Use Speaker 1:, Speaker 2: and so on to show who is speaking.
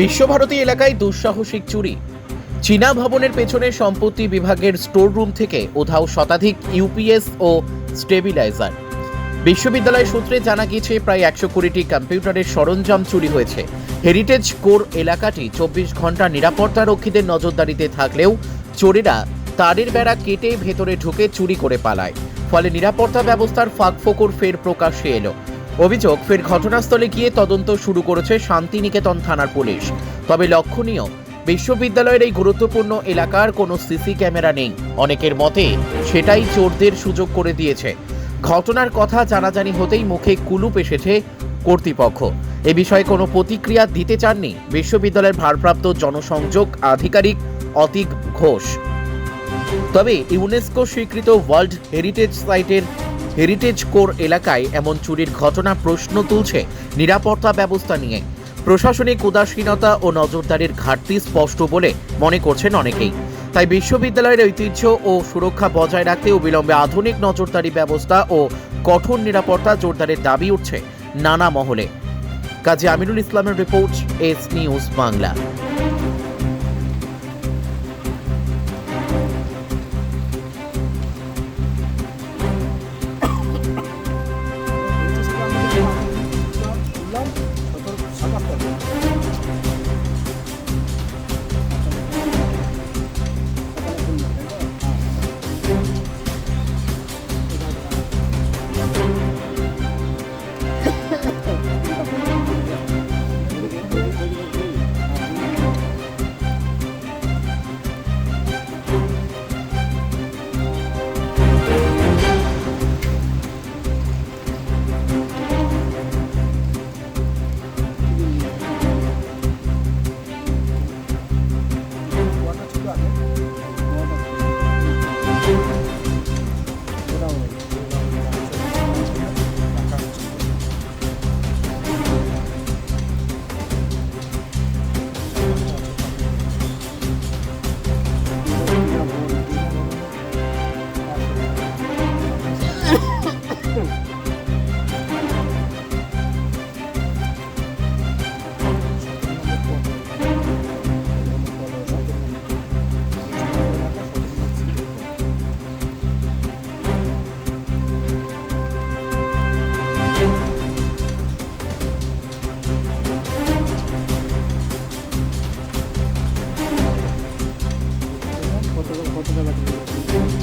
Speaker 1: বিশ্বভারতী এলাকায় দুঃসাহসিক চুরি। চীনা ভবনের পেছনে সম্পত্তি বিভাগের স্টোর রুম থেকে উধাও শতাধিক ইউপিএস ও স্টেবিলাইজার। বিশ্ববিদ্যালয় সূত্রে জানা গিয়েছে, প্রায় একশো কুড়িটি কম্পিউটারের সরঞ্জাম চুরি হয়েছে। হেরিটেজ কোর এলাকাটি চব্বিশ ঘণ্টা নিরাপত্তা রক্ষীদের নজরদারিতে থাকলেও চোরেরা তারের বেড়া কেটে ভেতরে ঢুকে চুরি করে পালায়। ফলে নিরাপত্তা ব্যবস্থার ফাঁকফোকর ফের প্রকাশ্যে এলো। অভিযোগ, ফের ঘটনাস্থলে গিয়ে তদন্ত শুরু করেছে শান্তিনিকেতন থানার পুলিশ। তবে লক্ষণীয়, বিশ্ববিদ্যালয়ের এই গুরুত্বপূর্ণ এলাকার কোনো সিসি ক্যামেরা নেই। অনেকের মতে, সেটাই চোরদের সুযোগ করে দিয়েছে। ঘটনার কথা জানাজানি হতেই মুখে কুলুপ এসেছে কর্তৃপক্ষ। এ বিষয়ে কোনো প্রতিক্রিয়া দিতে চাননি বিশ্ববিদ্যালয়ের ভারপ্রাপ্ত জনসংযোগ আধিকারিক অতীক ঘোষ। তবে ইউনেস্কো স্বীকৃত ওয়ার্ল্ড হেরিটেজ সাইটের হেরিটেজ কোর এলাকায় এমন চুরির ঘটনা প্রশ্ন তুলছে নিরাপত্তা ব্যবস্থা নিয়ে। প্রশাসনিক উদাসীনতা ও নজরদারির ঘাটতি স্পষ্ট বলে মনে করছেন অনেকেই। তাই বিশ্ববিদ্যালয়ের ঐতিহ্য ও সুরক্ষা বজায় রাখতে অবিলম্বে আধুনিক নজরদারি ব্যবস্থা ও কঠোর নিরাপত্তা জোরদারের দাবি উঠছে নানা মহলে। কাজী আমিরুল ইসলামের report, S news Bangla. Gracias.